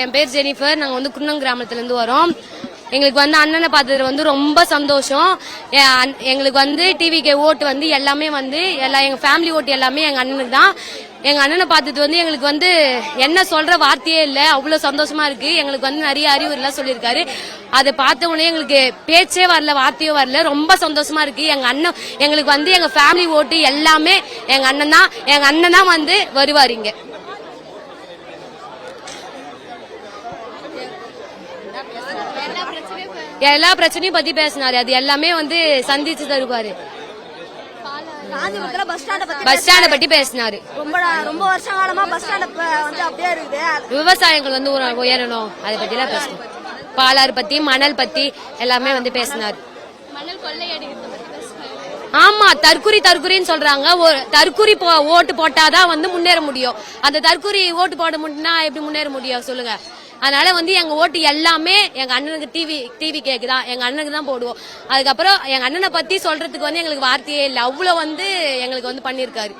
என் பேர் ஜெனிஃபர். நாங்கள் வந்து குன்னம் கிராமத்துலேருந்து வரோம். எங்களுக்கு வந்து அண்ணனை பார்த்தது வந்து ரொம்ப சந்தோஷம். என் எங்களுக்கு வந்து டிவிக்கு ஓட்டு வந்து எல்லாமே வந்து எல்லா எங்கள் ஃபேமிலி ஓட்டு எல்லாமே எங்கள் அண்ணனுக்கு தான். எங்கள் அண்ணனை பார்த்தது வந்து எங்களுக்கு வந்து என்ன சொல்கிற வார்த்தையே இல்லை. அவ்வளோ சந்தோஷமாக இருக்குது எங்களுக்கு வந்து நிறைய அறிவுரைலாம் சொல்லியிருக்காரு. அதை பார்த்த உடனே எங்களுக்கு பேச்சே வரல வார்த்தையும் வரல. ரொம்ப சந்தோஷமாக இருக்குது எங்கள் அண்ணன் எங்களுக்கு வந்து எங்கள் ஃபேமிலி ஓட்டு எல்லாமே எங்கள் அண்ணன் தான். எங்கள் அண்ணன் தான் வந்து வருவார் இங்கே. எல்லா பிரச்சனையும் பத்தி பேசினாரு. அது எல்லாமே வந்து சந்திச்சு தருவாரு. காஞ்சிபுரத்துல பஸ் ஸ்டாண்ட பத்தி பஸ் ஸ்டாண்ட பத்தி பேசினாரு. ரொம்ப ரொம்ப வருஷ காலமா பஸ் ஸ்டாண்ட் வந்து அப்படியே இருக்குது. விவசாயங்கள் வந்து உர- உயரணும். அதை பத்தி எல்லாம் பேசணும் பாலாறு பத்தி மணல் பத்தி எல்லாமே வந்து பேசினாரு. ஆமா தற்குறி தற்குறின்னு சொல்றாங்க. தற்குறி போ- ஓட்டு போட்டாதான் வந்து முன்னேற முடியும். அந்த தற்குறி ஓட்டு போட முடியும்னா எப்படி முன்னேற முடியும் சொல்லுங்க. அதனால வந்து எங்க ஓட்டு எல்லாமே எங்க அண்ணனுக்கு டிவி டிவி கேக்கு தான் எங்க அண்ணனுக்கு தான் போடுவோம். அதுக்கப்புறம் எங்க அண்ணனை பத்தி சொல்றதுக்கு வந்து எங்களுக்கு வார்த்தையே இல்லை. அவ்வளவு வந்து எங்களுக்கு வந்து பண்ணிருக்காரு.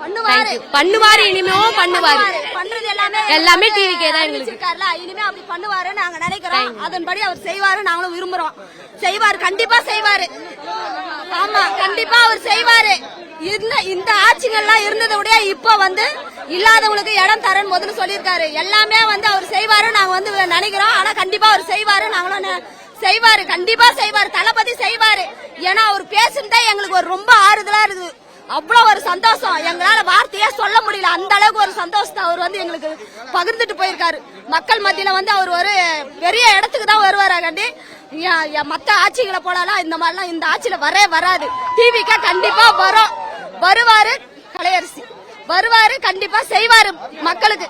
பண்ணுவாரு. பண்ணுவாரு இனிமேவும் பண்ணுவாரு. பண்றது எல்லாமே எல்லாமே டிவிக்கே தான் எங்களுக்கு. இனிமே அப்படி பண்ணுவாரு நாங்க நினைக்கிறோம். அதன்படி அவர் செய்வாரு நாங்களும் விரும்புறோம். செய்வாரு கண்டிப்பா செய்வாரு. ஆமா கண்டிப்பா அவர் செய்வாரு. இந்த இந்த ஆட்சிகள்லாம் இருந்ததை விட இப்ப வந்து இல்லாதவங்களுக்கு இடம் தரன் முதல்ல சொல்லியிருக்காரு. எல்லாமே வந்து அவர் செய்வாரு நாங்க வந்து நினைக்கிறோம். ஆனா கண்டிப்பா அவர் செய்வாரு. நாங்களும் செய்வாரு. கண்டிப்பா செய்வாரு. தளபதி செய்வாரு. ஏன்னா அவர் பேசுனதே எங்களுக்கு ஒரு ரொம்ப ஆறுதலா இருக்குது அவ்வளவு ஒரு சந்தோஷம். எங்களால வார்த்தையே சொல்ல முடியல. அந்த அளவுக்கு ஒரு சந்தோஷத்தை அவர் வந்து எங்களுக்கு பகிர்ந்துட்டு போயிருக்காரு. மக்கள் மத்தியில வந்து அவர் ஒரு பெரிய இடத்துக்கு தான் வருவாராகண்டி. மத்த ஆட்சிகளை போலலாம் இந்த மாதிரிலாம் இந்த ஆட்சியில வரவே வராது. டிவிக்கா கண்டிப்பா வரும். வருவாரு கலையரசி. வருவாரு கண்டிப்பா செய்வாரு மக்களுக்கு.